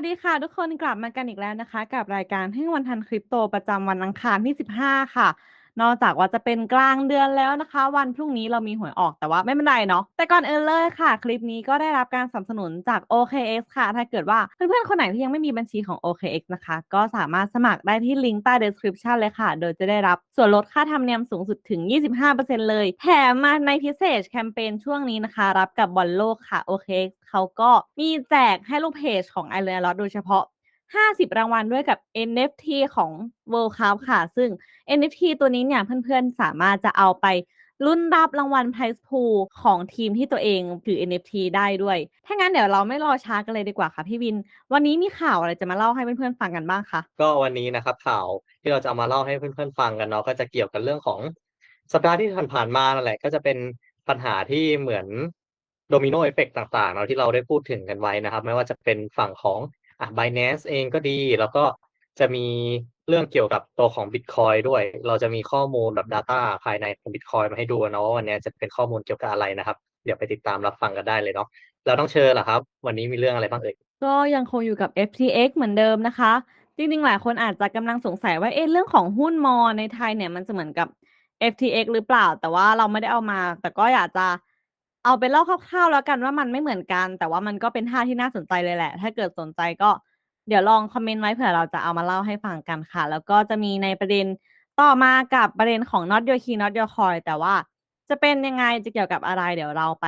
สดีค่ะทุกคนกลับมากันอีกแล้วนะคะ กับรายการให้วันทันคริปโตประจำวันอังคารที่ 15 ค่ะ นอกจากว่าจะเป็นกลางเดือนแล้วนะคะ วันพรุ่งนี้เรามีหวยออกแต่ว่าไม่เป็นไรเนาะแต่ก่อนอื่นเลยค่ะ คลิปนี้ก็ได้รับการสนับสนุนจาก OKX ค่ะ ถ้าเกิดว่าเพื่อนๆคนไหนที่ยังไม่มีบัญชีของ OKX นะคะ ก็สามารถสมัครได้ที่ลิงก์ใต้ description เลยค่ะ โดยจะได้รับส่วนลดค่าธรรมเนียมสูงสุดถึง 25%เลยแถมมาในพิเศษแคมเปญช่วงนี้นะคะ รับกับบอลโลกค่ะ OKX เขาก็มีแจกให้ลูกเพจของ i อ l a n d โดยเฉพาะ 50 รางวัลด้วยกับ NFT ของ World Cup ค่ะ ซึ่ง NFT ตัวนี้เนี่ยเพื่อนๆ สามารถจะเอาไปรุ่นรับรางวัล Prize Pool ของทีมที่ตัวเองถือ NFT ได้ด้วย ถ้างั้นเดี๋ยวเราไม่รอช้ากันเลยดีกว่าค่ะพี่วิน วันนี้มีข่าวอะไรจะมาเล่าให้เพื่อนๆฟังกันบ้างคะ ก็วันนี้นะครับข่าวที่เราจะเอามาเล่าให้เพื่อนๆฟังกันเนาะก็จะเกี่ยวกับเรื่องของสัปดาห์ที่ผ่านๆมานั่นแหละก็จะเป็นปัญหาที่เหมือนโดมิโนเอฟเฟกต่างๆเนาะที่เราได้พูดถึงกันไว้นะครับ ไม่ว่าจะเป็นฝั่งของ อะ Binance เองก็ดี แล้วก็จะมีเรื่องเกี่ยวกับตัวของ Bitcoin ด้วย เราจะมีข้อมูลแบบ Data ภายในของ Bitcoin มาให้ดูนะว่าวันนี้จะเป็นข้อมูลเกี่ยวกับอะไรนะครับ เดี๋ยวไปติดตามรับฟังกันได้เลยเนาะเราต้องเชิญเหรอครับ วันนี้มีเรื่องอะไรบ้างเอ่ยก็ยังคงอยู่กับ FTX เหมือนเดิมนะคะ จริงๆ หลายคนอาจจะกำลังสงสัยว่าเอ๊ะเรื่องของหุ้นมอในไทยเนี่ยมันจะเหมือนกับ FTX หรือเปล่า แต่ว่าเราไม่ได้เอามา แต่ก็อยากจะ เอาเป็นเล่าคร่าวๆแล้วกันว่ามันไม่เหมือนกัน แต่ว่ามันก็เป็นท่าที่น่าสนใจเลยแหละ ถ้าเกิดสนใจก็เดี๋ยวลองคอมเมนต์ไว้เผื่อเราจะเอามาเล่าให้ฟังกันค่ะ แล้วก็จะมีในประเด็นต่อมากับประเด็นของ not your key not your coin แต่ว่าจะเป็นยังไงจะเกี่ยวกับอะไร เดี๋ยวเราไป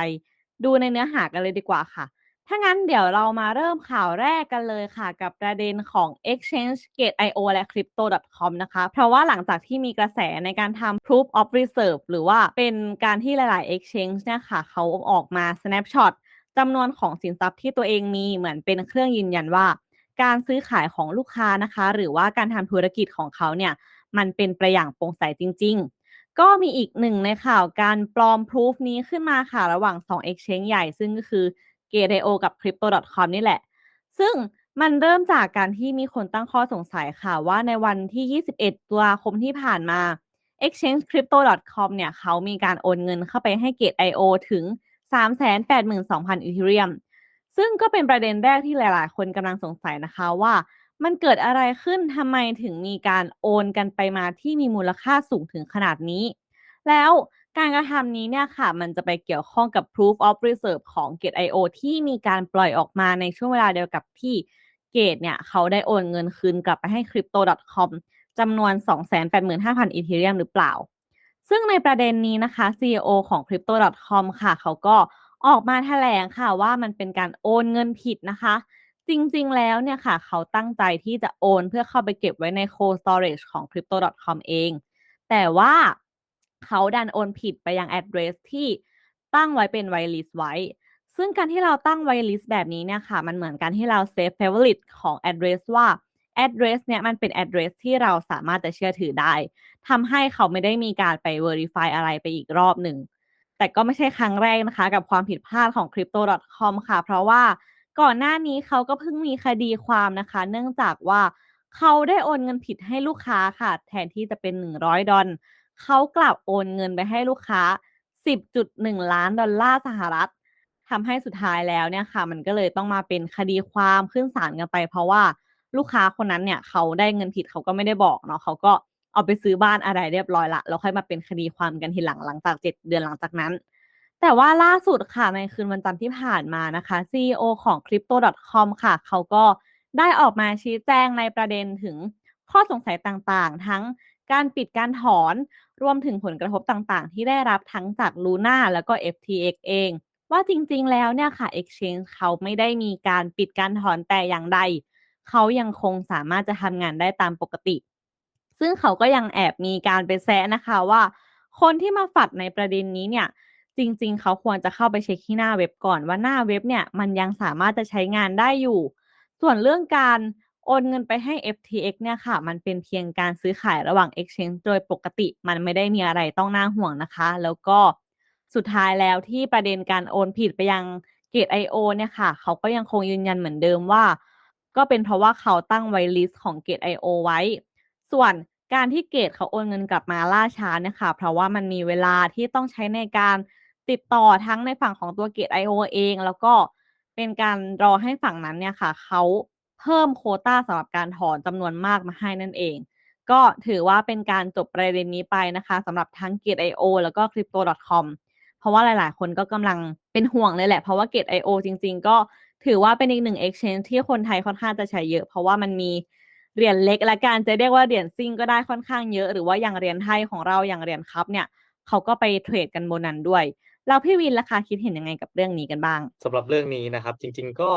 ดูในเนื้อหากันเลยดีกว่าค่ะ ถ้างั้นเดี๋ยวเรามาเริ่มข่าวแรกกันเลยค่ะ กับประเด็นของ Exchange Gate IO และ Crypto.com นะคะ เพราะว่าหลังจากที่มีกระแสในการทำ Proof of Reserve หรือว่าเป็นการที่หลาย ๆ Exchange เนี่ยค่ะเขาออกมา snapshot จำนวนของสินทรัพย์ที่ตัวเองมีเหมือนเป็นเครื่องยืนยันว่า การซื้อขายของลูกค้านะคะ หรือว่าการทำธุรกิจของเขาเนี่ย มันเป็นไปอย่างโปร่งใสจริง ๆก็มีอีกหนึ่งในข่าวการปลอม proof นี้ขึ้นมาค่ะ ระหว่าง 2 exchange ใหญ่ซึ่งก็คือ Gate.io กับ Crypto.com นี่แหละ ซึ่งมันเริ่มจากการที่มีคนตั้งข้อสงสัยค่ะว่าในวันที่ 21 ตุลาคมที่ผ่านมา Exchange Crypto.com เนี่ยเขามีการโอนเงินเข้าไปให้ Gate.io ถึง 382,000อีเทเรียมซึ่งก็เป็นประเด็นแรกที่หลาย ๆ คนกำลังสงสัยนะคะว่ามันเกิดอะไรขึ้นทำไมถึงมีการโอนกันไปมาที่มีมูลค่าสูงถึงขนาดนี้ แล้ว การกระทำนี้เนี่ยค่ะ มันจะไปเกี่ยวข้องกับ proof of reserve ของ Gate.io ที่มีการปล่อยออกมาในช่วงเวลาเดียวกับที่ Gate เนี่ย เขาได้โอนเงินคืนกลับไปให้ Crypto.com จำนวน 285,000 อีเทเรียมหรือเปล่า ซึ่งในประเด็นนี้นะคะ CEO ของ Crypto.com ค่ะ เขาก็ออกมาแถลงค่ะว่ามันเป็นการโอนเงินผิดนะคะ จริงๆ แล้วเนี่ยค่ะ เขาตั้งใจที่จะโอนเพื่อเข้าไปเก็บไว้ใน cold storage ของ Crypto.com เอง แต่ว่า เขาดันโอนผิดไปยัง address ที่ตั้งไว้เป็น whitelist ไว้ ซึ่งการที่เราตั้ง whitelist แบบนี้เนี่ยค่ะ มันเหมือนกันที่เรา save favorite ของ address ว่า address เนี่ยมันเป็น address ที่เราสามารถจะเชื่อถือได้ทำให้เขาไม่ได้มีการไป verify อะไรไปอีกรอบหนึ่ง แต่ก็ไม่ใช่ครั้งแรกนะคะ กับความผิดพลาดของ crypto.com ค่ะ เพราะว่าก่อนหน้านี้เขาก็เพิ่งมีคดีความนะคะ เนื่องจากว่าเขาได้โอนเงินผิดให้ลูกค้าค่ะ แทนที่จะเป็น 100 ดอล เขากลับโอนเงินไปให้ลูกค้า 10.1 ล้านดอลลาร์สหรัฐทำให้สุดท้ายแล้วเนี่ยค่ะ มันก็เลยต้องมาเป็นคดีความขึ้นศาลกันไป เพราะว่าลูกค้าคนนั้นเนี่ยเขาได้เงินผิดเขาก็ไม่ได้บอกเนาะเขาก็เอาไปซื้อบ้านอะไรเรียบร้อยละแล้วค่อยมาเป็นคดีความกันทีหลังหลังจาก7เดือนหลังจากนั้น แต่ว่าล่าสุดค่ะในคืนวันจันทร์ที่ผ่านมานะคะ CEO ของ crypto.com ค่ะ เขาก็ได้ออกมาชี้แจงในประเด็นถึงข้อสงสัยต่างๆ ทั้ง การปิดการถอน รวมถึงผลกระทบต่างๆ ที่ได้รับทั้งจาก Luna แล้วก็ FTX เอง ว่าจริงๆ แล้วเนี่ยค่ะ Exchange เขาไม่ได้มีการปิดการถอนแต่อย่างใด เขายังคงสามารถจะทำงานได้ตามปกติ ซึ่งเขาก็ยังแอบมีการไปแซะนะคะว่า คนที่มาฝัดในประเด็นนี้เนี่ยจริงๆ เขาควรจะเข้าไปเช็คที่หน้าเว็บก่อนว่าหน้าเว็บเนี่ยมันยังสามารถจะใช้งานได้อยู่ ส่วนเรื่องการ โอนเงินไปให้ FTX เนี่ยค่ะ มันเป็นเพียงการซื้อขายระหว่าง Exchange โดยปกติ มันไม่ได้มีอะไรต้องน่าห่วงนะคะ แล้วก็สุดท้ายแล้วที่ประเด็นการโอนผิดไปยัง Gate.io เนี่ยค่ะ เขาก็ยังคงยืนยันเหมือนเดิมว่า ก็เป็นเพราะว่าเขาตั้งไว้ list ของ Gate.io ไว้ ส่วนการที่เกตเขาโอนเงินกลับมาล่าช้าเนี่ยค่ะ เพราะว่ามันมีเวลาที่ต้องใช้ในการติดต่อทั้งในฝั่งของตัว Gate.io เอง แล้วก็เป็นการรอให้ฝั่งนั้นเนี่ยค่ะเขา เพิ่มโควตาสำหรับการถอนจำนวนมากมาให้นั่นเอง ก็ถือว่าเป็นการจบประเด็นนี้ไปนะคะสำหรับทั้ง Gate.io แล้วก็ Crypto.com เพราะว่าหลาย ๆ คนก็กำลังเป็นห่วงเลยแหละ เพราะว่า Gate.io จริง ๆ ก็ถือว่าเป็นอีกหนึ่ง exchange ที่คนไทยค่อนข้างจะใช้เยอะ เพราะว่ามันมีเหรียญเล็กและการจะเรียกว่าเหรียญซิ่งก็ได้ค่อนข้างเยอะ หรือว่าอย่างเหรียญไทยของเราอย่างเหรียญคัพเนี่ยเขาก็ไปเทรดกันบนนั้นด้วยแล้วพี่วินล่ะคะคิดเห็นยังไงกับเรื่องนี้กันบ้างสำหรับเรื่องนี้นะครับ จริง ๆ ก็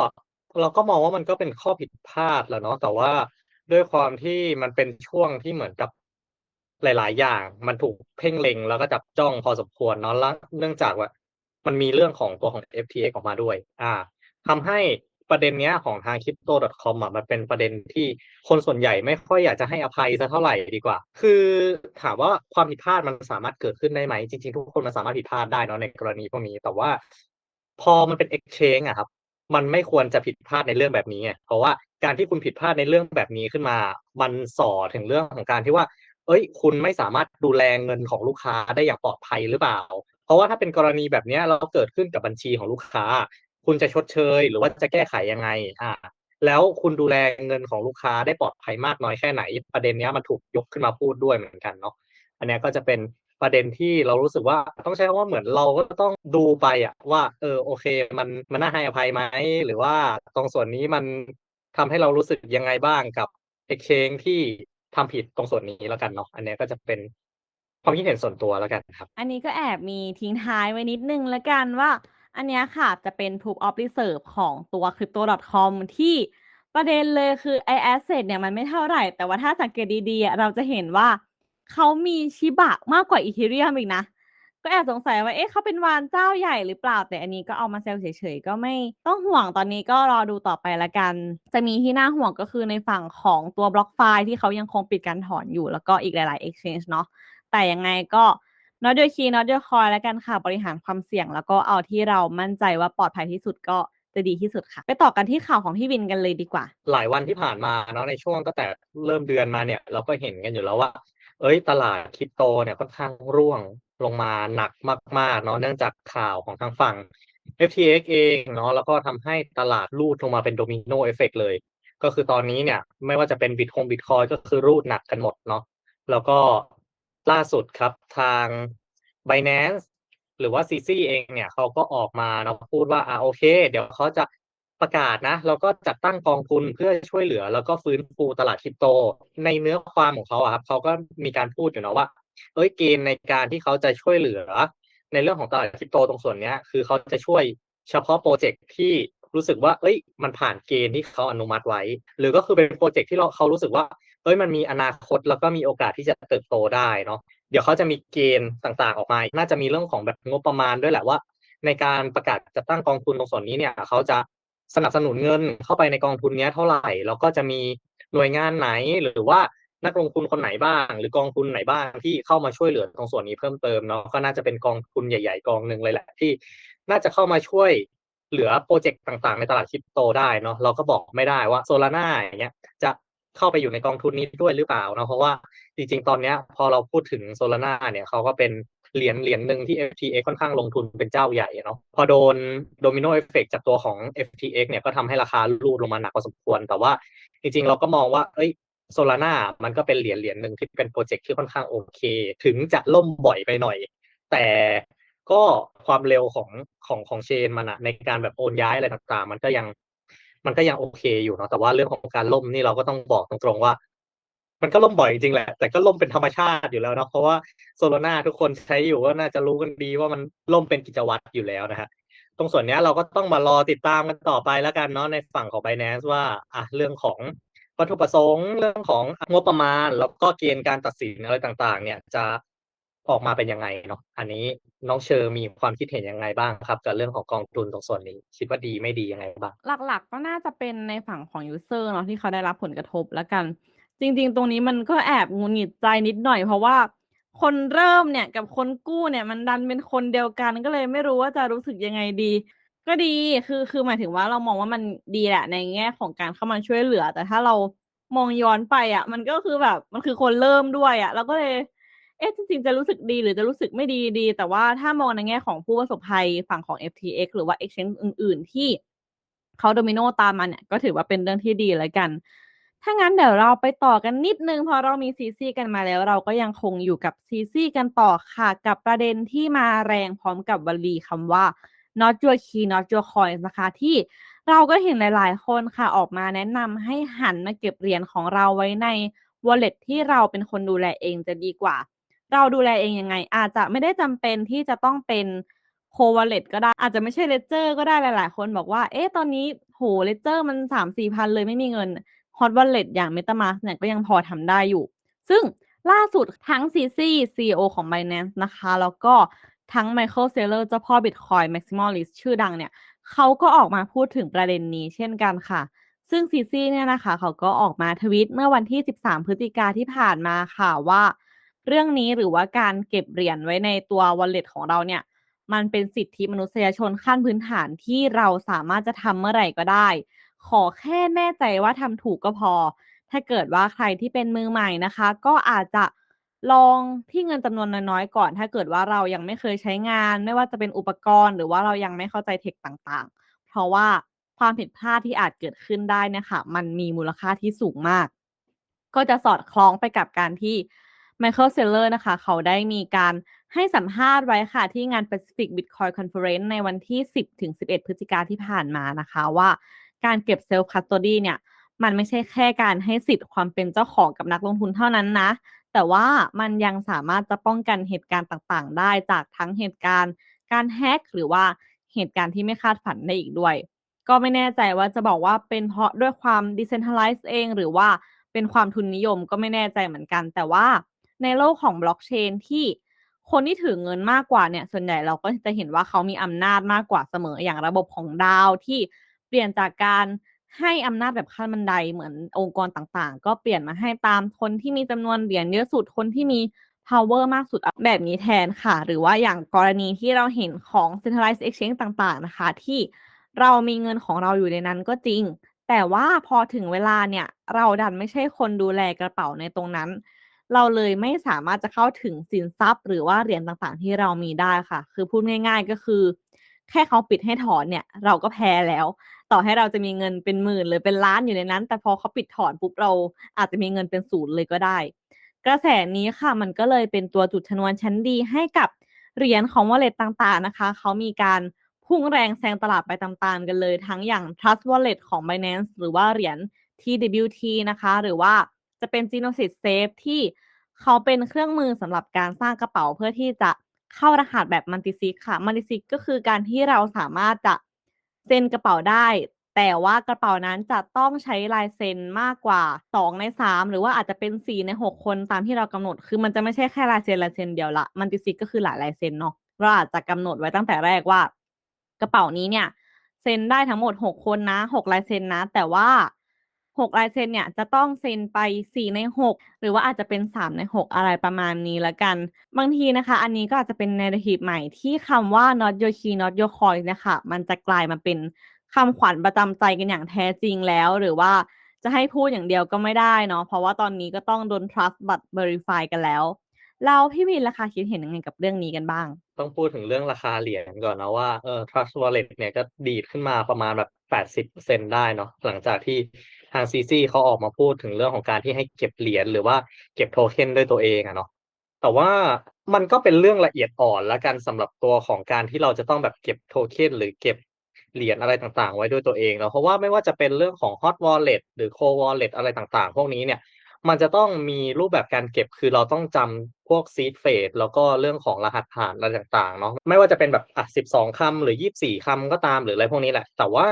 เราก็มองว่ามันก็เป็นข้อผิดพลาดแหล้วเนาะแต่ว่าด้วยความที่มันเป็นช่วงที่เหมือนกับหลาย ๆ อย่าง มันถูกเพ่งเล็งแล้วก็จับจ้องพอสมควรเนาะแล้วเนื่องจากว่า มันมีเรื่องของตัวของ FTX ออกมาด้วย อ่าทำให้ประเด็นเนี้ยของทาง crypto.com อะมันเป็นประเด็นที่คนส่วนใหญ่ไม่ค่อยอยากจะให้อภัยสักเท่าไหร่ดีกว่า คือถามว่าความผิดพลาดมันสามารถเกิดขึ้นได้ไหม จริง ๆ ทุกคนมันสามารถผิดพลาดได้เนาะในกรณีพวกนี้ แต่ว่าพอมันเป็น exchange อะครับ มันไม่ควรจะผิดพลาดในเรื่องแบบนี้ไงเพราะว่าการที่คุณผิดพลาดในเรื่องแบบนี้ขึ้นมา มันส่อถึงเรื่องของการที่ว่า เอ้ย คุณไม่สามารถดูแลเงินของลูกค้าได้อย่างปลอดภัยหรือเปล่า เพราะว่าถ้าเป็นกรณีแบบนี้ยแล้วเกิดขึ้นกับบัญชีของลูกค้า คุณจะชดเชย หรือว่าจะแก้ไขยังไงอ่าแล้วคุณดูแลเงินของลูกค้าได้ปลอดภัยมากน้อยแค่ไหน ประเด็นนี้มันถูกยกขึ้นมาพูดด้วยเหมือนกันเนาะอันนี้ก็จะเป็น ประเด็นที่เรารู้สึกว่าต้องใช้คำว่าเหมือนเราก็ต้องดูไปอะว่า เออโอเค มันมันน่าให้อภัยไหมหรือว่าตรงส่วนนี้มันทำให้เรารู้สึกยังไงบ้างกับ exchange ที่ทำผิดตรงส่วนนี้แล้วกันเนาะอันนี้ก็จะเป็นความคิดเห็นส่วนตัวแล้วกันครับ อันนี้ก็แอบมีทิ้งท้ายไว้นิดนึงแล้วกันว่า อันนี้ค่ะจะเป็น proof of reserve ของตัว crypto.com ที่ประเด็นเลยคือไอ asset เนี่ยมันไม่เท่าไหร่ แต่ว่าถ้าสังเกตดีๆ เราจะเห็นว่า เขามีชิบะมากกว่าอีเทเรียมอีกนะ ก็แอบสงสัยว่า เอ๊ะเขาเป็นวานเจ้าใหญ่หรือเปล่า แต่อันนี้ก็เอามาแซวเฉยๆ ก็ไม่ต้องห่วงตอนนี้ก็รอดูต่อไปละกัน จะมีที่น่าห่วงก็คือในฝั่งของตัวบล็อกไฟล์ที่เขายังคงปิดการถอนอยู่ แล้วก็อีกหลายๆ exchange เนาะ แต่ยังไงก็ not your key not your coin แล้วกันค่ะ บริหารความเสี่ยง แล้วก็เอาที่เรามั่นใจว่าปลอดภัยที่สุดก็จะดีที่สุดค่ะ ไปต่อกันที่ข่าวของพี่วินกันเลยดีกว่า หลายวันที่ผ่านมาเนาะในช่วงตั้งแต่เริ่มเดือนมาเนี่ย เราก็เห็นกันอยู่แล้วว่า เอ้ยตลาดคริปโตเนี่ยค่อนข้างร่วงลงมาหนักมาก ๆ เนาะเนื่องจากข่าวของทางฝั่ง FTX เองเนาะแล้วก็ทำให้ตลาดรูดลงมาเป็นโดมิโนเอฟเฟกเลย ก็คือตอนนี้เนี่ยไม่ว่าจะเป็นบิตคงบิตคอยก็คือรูดหนักกันหมดเนาะแล้วก็ล่าสุดครับทาง Binance หรือว่า CC เองเนี่ยเขาก็ออกมาเนาะพูดว่าอ่าโอเค เดี๋ยวเขาจะ ประกาศนะแล้วก็จัดตั้งกองทุนเพื่อช่วยเหลือ แล้วก็ฟื้นฟูตลาดคริปโต ในเนื้อความของเขาอะครับเขาก็มีการพูดอยู่เนาะว่า เอ้ยเกณฑ์ในการที่เขาจะช่วยเหลือ ในเรื่องของตลาดคริปโตตรงส่วนเนี้ยคือเขาจะช่วยเฉพาะโปรเจกต์ที่รู้สึกว่า เอ้ย มันผ่านเกณฑ์ที่เขาอนุมัติไว้ หรือก็คือเป็นโปรเจกต์ที่เราเขารู้สึกว่า เอ้ย มันมีอนาคตแล้วก็มีโอกาสที่จะเติบโตได้เนาะ เดี๋ยวเขาจะมีเกณฑ์ต่างๆออกมา น่าจะมีเรื่องของแบบงบประมาณด้วยแหละว่า ในการประกาศจัดตั้งกองทุนตรงส่วนนี้เนี่ย เขาจะ สนับสนุนเงินเข้าไปในกองทุนนี้เท่าไหร่ แล้วก็จะมีหน่วยงานไหนหรือว่านักลงทุนคนไหนบ้าง หรือกองทุนไหนบ้างที่เข้ามาช่วยเหลือตรงส่วนนี้เพิ่มเติมเนาะก็น่าจะเป็นกองทุนใหญ่ๆกองหนึ่งเลยแหละที่ น่าจะเข้ามาช่วยเหลือโปรเจกต์ต่างๆ ในตลาดคริปโตได้เนาะเราก็บอกไม่ได้ว่า Solana อย่างเงี้ยจะเข้าไปอยู่ในกองทุนนี้ด้วยหรือเปล่าเนาะเพราะว่าจริงๆ ตอนเนี้ยพอเราพูดถึง Solana เนี่ยเขาก็เป็น เหรียญเหรียญหนึ่งที่ FTX ค่อนข้างลงทุนเป็นเจ้าใหญ่เนาะพอโดนโดมิโนเอฟเฟกจากตัวของ FTX เนี่ยก็ทำให้ราคารูดลงมาหนักพอสมควร แต่ว่าจริงๆเราก็มองว่า เอ้ย Solana มันก็เป็นเหรียญเหรียญหนึ่งที่เป็นโปรเจกต์ที่ค่อนข้างโอเค ถึงจะล่มบ่อยไปหน่อย แต่ก็ความเร็วของของของเชนมันอะในการแบบโอนย้ายอะไรต่างๆ มันก็ยังมันก็ยังโอเคอยู่เนาะแต่ว่าเรื่องของการล่มนี่เราก็ต้องบอกตรงๆว่า มันก็ล่มบ่อยจริงแหละ แต่ก็ล่มเป็นธรรมชาติอยู่แล้วเนาะเพราะว่า Solana ทุกคนใช้อยู่ก็น่าจะรู้กันดีว่ามันล่มเป็นกิจวัตรอยู่แล้วนะครับตรงส่วนนี้เราก็ต้องมารอติดตามกันต่อไปแล้วกันเนาะในฝั่งของ Binance ว่าอะเรื่องของวัตถุประสงค์เรื่องของงบประมาณ แล้วก็เกณฑ์การตัดสินอะไรต่างๆ เนี่ยจะออกมาเป็นยังไงเนาะอันนี้น้องเชอร์มีความคิดเห็นยังไงบ้างครับกับเรื่องของกองทุนตรงส่วนนี้ คิดว่าดีไม่ดียังไงบ้าง หลักๆ ก็น่าจะเป็นในฝั่งของ user เนาะที่เขาได้รับผลกระทบแล้วกัน จริง ๆ ตรงนี้มันก็แอบหงุนหงิดใจนิดหน่อย เพราะว่าคนเริ่มเนี่ยกับคนกู้เนี่ย มันดันเป็นคนเดียวกันก็เลยไม่รู้ว่าจะรู้สึกยังไงดี ก็ดีคือคือหมายถึงว่าเรามองว่ามันดีแหละในแง่ของการเข้ามาช่วยเหลือ แต่ถ้าเรามองย้อนไปอะ มันก็คือแบบมันคือคนเริ่มด้วยอะเราก็เลย เอ๊ะจริงๆจะรู้สึกดีหรือจะรู้สึกไม่ดีดี แต่ว่าถ้ามองในแง่ของผู้ประสบภัยฝั่งของ FTX หรือว่า exchange อื่น ๆ ที่เขาโดมิโนตามมาเนี่ยก็ถือว่าเป็นเรื่องที่ดีแล้วกัน ถ้างั้นเดี๋ยวเราไปต่อกันนิดนึง พอเรามีซีซีกันมาแล้ว เราก็ยังคงอยู่กับซีซีกันต่อค่ะ กับประเด็นที่มาแรงพร้อมกับวลีคำว่า not your key not your coins นะคะที่เราก็เห็นหลาย ๆ คนค่ะออกมาแนะนำให้หันมาเก็บเหรียญของเราไว้ใน wallet ที่เราเป็นคนดูแลเองจะดีกว่า เราดูแลเองยังไง อาจจะไม่ได้จำเป็นที่จะต้องเป็นโควอลเล็ตก็ได้ อาจจะไม่ใช่เลเจอร์ก็ได้หลาย ๆ คนบอกว่า เอ๊ะตอนนี้โหเลเจอร์มันสามสี่พันเลยไม่มีเงิน ฮอตวอลเล็ตอย่าง MetaMask เนี่ยก็ยังพอทำได้อยู่ ซึ่งล่าสุดทั้ง CC CEO ของ Binance นะคะ แล้วก็ทั้ง Michael Saylor เจ้าพ่อ Bitcoin Maximalist ชื่อดังเนี่ยเขาก็ออกมาพูดถึงประเด็นนี้เช่นกันค่ะ ซึ่งซีซีเนี่ยนะคะ เขาก็ออกมาทวิตเมื่อวันที่ 13 พฤศจิกาที่ผ่านมาค่ะว่า เรื่องนี้หรือว่าการเก็บเหรียญไว้ในตัว wallet ของเราเนี่ย มันเป็นสิทธิมนุษยชนขั้นพื้นฐานที่เราสามารถจะทำเมื่อไหร่ก็ได้ ขอแค่แน่ใจว่าทำถูกก็พอ ถ้าเกิดว่าใครที่เป็นมือใหม่นะคะ ก็อาจจะลองที่เงินจำนวนน้อยๆก่อน ถ้าเกิดว่าเรายังไม่เคยใช้งาน ไม่ว่าจะเป็นอุปกรณ์ หรือว่าเรายังไม่เข้าใจเทคต่างๆ เพราะว่าความผิดพลาดที่อาจเกิดขึ้นได้นะคะมันมีมูลค่าที่สูงมาก ก็จะสอดคล้องไปกับการที่ Michael Saylor นะคะ เขาได้มีการให้สัมภาษณ์ไว้ค่ะ ที่งาน Pacific Bitcoin Conference ในวันที่ 10ถึง11 พฤศจิกาที่ผ่านมานะคะว่า การเก็บ Self Custody เนี่ย มันไม่ใช่แค่การให้สิทธิ์ความเป็นเจ้าของกับนักลงทุนเท่านั้นนะ แต่ว่ามันยังสามารถจะป้องกันเหตุการณ์ต่างๆ ได้จากทั้งเหตุการณ์ การแฮกหรือว่าเหตุการณ์ที่ไม่คาดฝันได้อีกด้วย ก็ไม่แน่ใจว่าจะบอกว่าเป็นเพราะด้วยความ decentralize เอง หรือว่าเป็นความทุนนิยมก็ไม่แน่ใจเหมือนกัน แต่ว่าในโลกของบล็อกเชนที่คนที่ถือเงินมากกว่าเนี่ย ส่วนใหญ่เราก็จะเห็นว่าเขามีอำนาจมากกว่าเสมออย่างระบบของดาวที่ เปลี่ยนจากการให้อำนาจแบบขั้นบันไดเหมือนองค์กรต่างๆ ก็เปลี่ยนมาให้ตามคนที่มีจำนวนเหรียญเยอะสุดคนที่มี power มากสุดแบบนี้แทนค่ะ หรือว่าอย่างกรณีที่เราเห็นของ centralized exchange ต่างๆนะคะ ที่เรามีเงินของเราอยู่ในนั้นก็จริง แต่ว่าพอถึงเวลาเนี่ย เราดันไม่ใช่คนดูแลกระเป๋าในตรงนั้น เราเลยไม่สามารถจะเข้าถึงสินทรัพย์ หรือว่าเหรียญต่างๆ ที่เรามีได้ค่ะ คือพูดง่าย ๆ ก็คือ แค่เขาปิดให้ถอนเนี่ย เราก็แพ้แล้ว ต่อให้เราจะมีเงินเป็นหมื่นหรือเป็นล้านอยู่ในนั้น แต่พอเขาปิดถอนปุ๊บเราอาจจะมีเงินเป็นศูนย์เลยก็ได้ กระแสนี้ค่ะมันก็เลยเป็นตัวจุดชนวนชั้นดีให้กับเหรียญของ wallet ต่างๆนะคะ เขามีการพุ่งแรงแซงตลาดไปตามๆกันเลย ทั้งอย่าง Trust Wallet ของ Binance หรือว่าเหรียญ TWT นะคะ หรือว่าจะเป็น Genesis Safe ที่เขาเป็นเครื่องมือสำหรับการสร้างกระเป๋าเพื่อที่จะเข้ารหัสแบบ Multisig ค่ะ Multisig ก็คือการที่เราสามารถจะ เซ็นกระเป๋าได้ แต่ว่ากระเป๋านั้นจะต้องใช้ลายเซ็นมากกว่า 2 ใน 3 หรือว่าอาจจะเป็น 4 ใน 6 คนตามที่เรากำหนด คือมันจะไม่ใช่แค่ลายเซ็นลายเซ็นเดียวละมันติซิกก็คือหลายลายเซ็นเนาะเราอาจจะกำหนดไว้ตั้งแต่แรกว่า กระเป๋านี้เนี่ยเซ็นได้ทั้งหมด 6 คนนะ6ลายเซ็นนะ แต่ว่า 6ลายเซ็นเนี่ยจะต้องเซ็นไป 4 ใน 6 หรือว่าอาจจะเป็น 3 ใน 6 อะไรประมาณนี้แล้วกัน บางทีนะคะ อันนี้ก็อาจจะเป็น narrative ใหม่ที่คำว่า not your key not your coin นะคะมันจะกลายมาเป็นคำขวัญประจำใจกันอย่างแท้จริงแล้ว หรือว่าจะให้พูดอย่างเดียวก็ไม่ได้เนาะเพราะว่าตอนนี้ก็ต้องโดน trust บัตร verify กันแล้วแล้วพี่วินล่ะคะคิดเห็นยังไงกับเรื่องนี้กันบ้าง ต้องพูดถึงเรื่องราคาเหรียญก่อนนะว่าเออ Trust Wallet เนี่ยก็ดีดขึ้นมาประมาณแบบ 80%ได้เนาะหลังจากที่ทางซีซีเขาออกมาพูดถึงเรื่องของการที่ให้เก็บเหรียญหรือว่าเก็บโทเค็นด้วยตัวเองอะเนาะแต่ว่ามันก็เป็นเรื่องละเอียดอ่อนแล้วกันสำหรับตัวของการที่เราจะต้องแบบเก็บโทเค็นหรือเก็บเหรียญอะไรต่างๆ ไว้ด้วยตัวเองเนาะเพราะว่าไม่ว่าจะเป็นเรื่องของ Hot Wallet หรือ Cold Wallet อะไรต่างๆ พวกนี้เนี่ย มันจะต้องมีรูปแบบการเก็บคือเราต้องจำพวก seed phrase แล้วก็เรื่องของรหัสผ่านอะไรต่างๆเนาะไม่ว่าจะเป็นแบบอะ12คำหรือ24คำก็ตามหรืออะไรพวกนี้แหละ แต่ว่า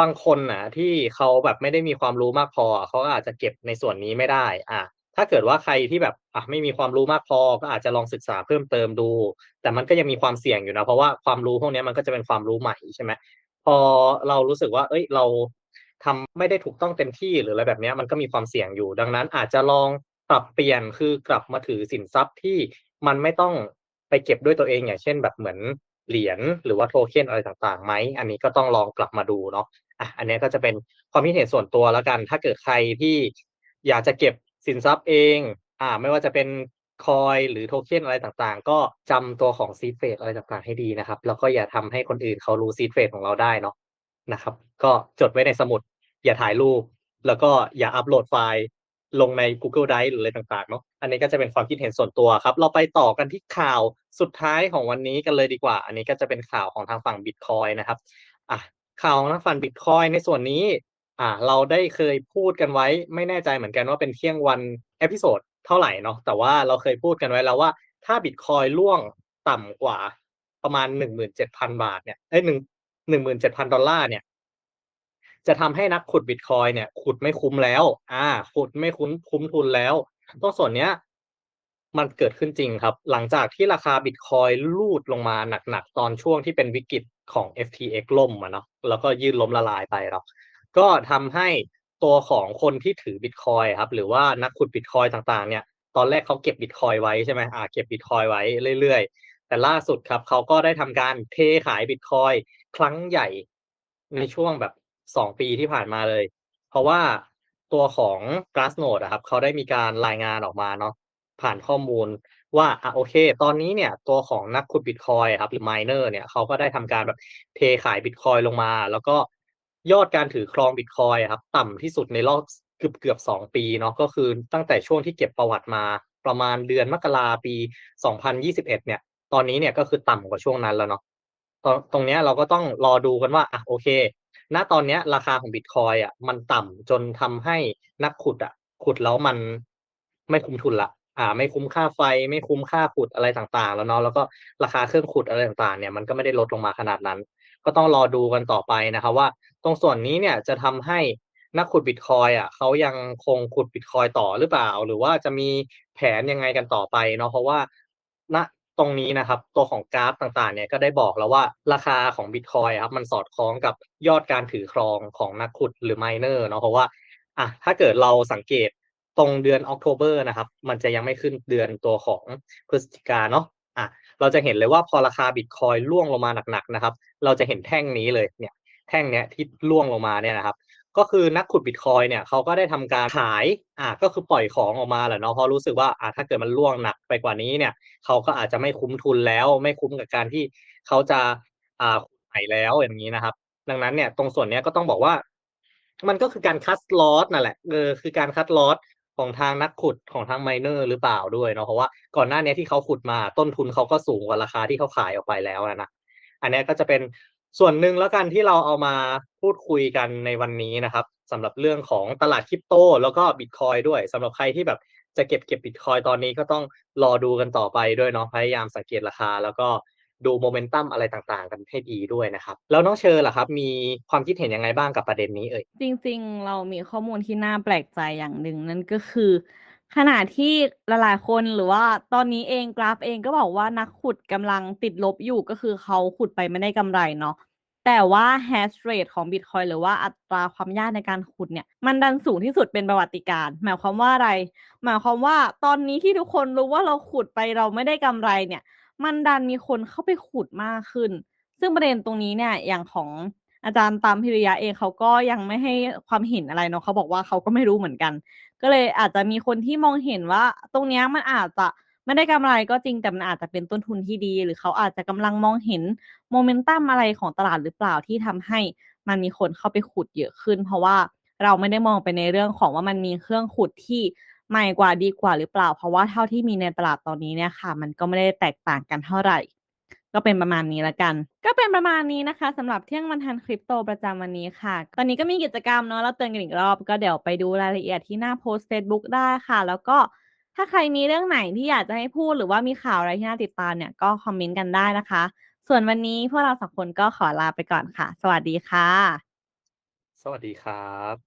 บางคนนะที่เขาแบบไม่ได้มีความรู้มากพอ เขาอาจจะเก็บในส่วนนี้ไม่ได้อะถ้าเกิดว่าใครที่แบบอะไม่มีความรู้มากพอก็อาจจะลองศึกษาเพิ่มเติมดู แต่มันก็ยังมีความเสี่ยงอยู่นะเพราะว่าความรู้พวกนี้มันก็จะเป็นความรู้ใหม่ใช่ไหมพอเรารู้สึกว่า เอ้ย เรา ทำไม่ได้ถูกต้องเต็มที่หรืออะไรแบบนี้มันก็มีความเสี่ยงอยู่ ดังนั้นอาจจะลองปรับเปลี่ยนคือกลับมาถือสินทรัพย์ที่มันไม่ต้องไปเก็บด้วยตัวเองอย่างเช่น แบบเหมือนเหรียญหรือว่าโทเค็นอะไรต่างๆไหมอันนี้ก็ต้องลองกลับมาดูเนาะอะอันนี้ก็จะเป็นความคิดเห็นส่วนตัวแล้วกัน ถ้าเกิดใครที่อยากจะเก็บสินทรัพย์เอง อ่า ไม่ว่าจะเป็นคอยหรือโทเค็นอะไรต่างๆ ก็จำตัวของซีดเฟสอะไรต่างๆให้ดีนะครับ แล้วก็อย่าทำให้คนอื่นเขารู้ซีดเฟสของเราได้เนาะ นะครับ ก็จดไว้ในสมุด อย่าถ่ายรูป แล้วก็อย่าอัปโหลดไฟล์ลงใน Google Drive หรืออะไรต่างๆเนาะอันนี้ก็จะเป็นความคิดเห็นส่วนตัวครับ เราไปต่อกันที่ข่าวสุดท้ายของวันนี้กันเลยดีกว่า อันนี้ก็จะเป็นข่าวของทางฝั่งบิตคอยน์นะครับอ่าข่าวของทางฝั่งบิตคอยน์ในส่วนนี้อ่าเราได้เคยพูดกันไว้ ไม่แน่ใจเหมือนกันว่าเป็นเที่ยงวันเอพิโซดเท่าไหร่เนาะแต่ว่าเราเคยพูดกันไว้แล้วว่าถ้าบิตคอยน์ร่วงต่ำกว่าประมาณ 17,000 บาทเนี่ยเอ๊ยหนึ่ง 17,000ดพันดอลลาร์เนี่ย จะทำให้นักขุดบิตคอยเนี่ย ขุดไม่คุ้มแล้ว อ่า ขุดไม่คุ้มคุ้มทุนแล้วตรงส่วนเนี้ย มันเกิดขึ้นจริงครับ หลังจากที่ราคาบิตคอยน์รูดลงมาหนักๆ ตอนช่วงที่เป็นวิกฤตของ FTX ล่มอะเนาะแล้วก็ยื่นล้มละลายไปเนาะก็ทำให้ตัวของคนที่ถือบิตคอยครับ หรือว่านักขุดบิตคอยต่างๆ เนี่ย ตอนแรกเขาเก็บบิตคอยไว้ใช่ไหมอ่าเก็บบิตคอยไว้เรื่อยๆ แต่ล่าสุดครับเขาก็ได้ทำการเทขายบิตคอย ครั้งใหญ่ในช่วงแบบ2ปีที่ผ่านมาเลย เพราะว่าตัวของ Glassnode อะครับเขาได้มีการรายงานออกมาเนาะผ่านข้อมูลว่าอะโอเค ตอนนี้เนี่ยตัวของนักขุดบิตคอยครับหรือ miner เนี่ยเขาก็ได้ทำการแบบเทขายบิตคอยลงมา แล้วก็ยอดการถือครองบิตคอยครับ ต่ำที่สุดในรอบสเกือบๆ2ปีเนาะก็คือตั้งแต่ช่วงที่เก็บประวัติมาประมาณเดือนมกราปี 2021 เนี่ย ตอนนี้เนี่ยก็คือต่ำกว่าช่วงนั้นแล้วเนาะ ตรงตรงเนี้ยเราก็ต้องรอดูกันว่าอะโอเค ณตอนเนี้ย ราคาของบิตคอยน์อะมันต่ำจนทำให้นักขุดอะ ขุดแล้วมันไม่คุ้มทุนล้วอ่า ไม่คุ้มค่าไฟไม่คุ้มค่าขุดอะไรต่างๆ แล้วเนาะแล้วก็ราคาเครื่องขุดอะไรต่างๆ เนี่ยมันก็ไม่ได้ลดลงมาขนาดนั้น ก็ต้องรอดูกันต่อไปนะครับว่า ตรงส่วนนี้เนี่ยจะทำให้นักขุดบิตคอยน์อะเขายังคงขุดบิตคอยต่อหรือเปล่า หรือว่าจะมีแผนยังไงกันต่อไปเนาะเพราะว่าณ ตรงนี้นะครับ ตัวของกราฟต่างๆ เนี่ยก็ได้บอกแล้วว่าราคาของบิตคอยครับมันสอดคล้องกับยอดการถือครองของนักขุดหรือ miner เนาะเพราะว่าอะถ้าเกิดเราสังเกตตรงเดือน October นะครับ มันจะยังไม่ขึ้นเดือนตัวของพฤศจิกาเนาะอะเราจะเห็นเลยว่าพอราคาบิตคอยน์ร่วงลงมาหนักๆนะครับ เราจะเห็นแท่งนี้เลยเนี่ยแท่งเนี้ยที่ร่วงลงมาเนี่ยนะครับ ก็คือนักขุดบิตคอยเนี่ยเขาก็ได้ทำการขายอ่าก็คือปล่อยของออกมาแหละเนาะเพราะรู้สึกว่าอ่าถ้าเกิดมันร่วงหนักไปกว่านี้เนี่ยเขาก็อาจจะไม่คุ้มทุนแล้ว ไม่คุ้มกับการที่เขาจะอ่าขุดใหม่แล้วอย่างงี้นะครับ ดังนั้นเนี่ยตรงส่วนนี้ก็ต้องบอกว่า มันก็คือการ cut loss นั่นแหละเออคือการ cut loss ของทางนักขุดของทาง miner หรือเปล่าด้วยเนาะเพราะว่าก่อนหน้านี้ที่เขาขุดมาต้นทุนเขาก็สูงกว่าราคาที่เขาขายออกไปแล้วนะอันนี้ก็จะเป็น ส่วนหนึ่งแล้วกันที่เราเอามาพูดคุยกันในวันนี้นะครับสำหรับเรื่องของตลาด Crypto แล้วก็บิตคอยด้วยสำหรับใครที่แบบจะเก็บเก็บบิตคอยตอนนี้ก็ต้องรอดูกันต่อไปด้วยเนาะพยายามสังเกตราคา แล้วก็ดู Momentum อะไรต่างๆ กันให้ดีด้วยนะครับ แล้วน้องเชอร์ล่ะครับ มีความคิดเห็นยังไงบ้างกับประเด็นนี้เอ่ย?จริง ๆ เรามีข้อมูลที่น่าแปลกใจอย่างหนึ่งนั่นก็คือ ขณะที่หลายๆ คนหรือว่าตอนนี้เองกราฟเองก็บอกว่านักขุดกำลังติดลบอยู่ก็คือเขาขุดไปไม่ได้กำไรเนาะแต่ว่า hash rate ของบิตคอยน์หรือว่าอัตราความยากในการขุดเนี่ย มันดันสูงที่สุดเป็นประวัติการณ์หมายความว่าอะไร หมายความว่าตอนนี้ที่ทุกคนรู้ว่าเราขุดไปเราไม่ได้กำไรเนี่ย มันดันมีคนเข้าไปขุดมากขึ้น ซึ่งประเด็นตรงนี้เนี่ยอย่างของอาจารย์ตั๊มพิริยะเองเขาก็ยังไม่ให้ความเห็นอะไรเนาะเขาบอกว่าเขาก็ไม่รู้เหมือนกัน ก็เลยอาจจะมีคนที่มองเห็นว่า ตรงนี้มันอาจจะไม่ได้กำไรก็จริงแต่มันอาจจะเป็นต้นทุนที่ดี หรือเขาอาจจะกำลังมองเห็น Momentum อะไรของตลาดหรือเปล่าที่ทำให้มันมีคนเข้าไปขุดเยอะขึ้น เพราะว่าเราไม่ได้มองไปในเรื่องของว่ามันมีเครื่องขุดที่ใหม่กว่าดีกว่าหรือเปล่า เพราะว่าเท่าที่มีในตลาดตอนนี้เนี่ยค่ะ มันก็ไม่ได้แตกต่างกันเท่าไหร่ ก็เป็นประมาณนี้ล้วกัน ก็เป็นประมาณนี้นะคะสำหรับเที่ยงวันทันคริปโตประจำวันนี้ค่ะ ตอนนี้ก็มีกิจกรรมเนาะเราเตือนกันอีกรอบ ก็เดี๋ยวไปดูรายละเอียดที่หน้าโพสต์เฟซบุ๊กได้ค่ะ แล้วก็ถ้าใครมีเรื่องไหนที่อยากจะให้พูดหรือว่ามีข่าวอะไรที่น่าติดตามเนี่ยก็คอมเมนต์กันได้นะคะ ส่วนวันนี้พวกเรา2คนก็ขอลาไปก่อนค่ะ สวัสดีค่ะ สวัสดีครับ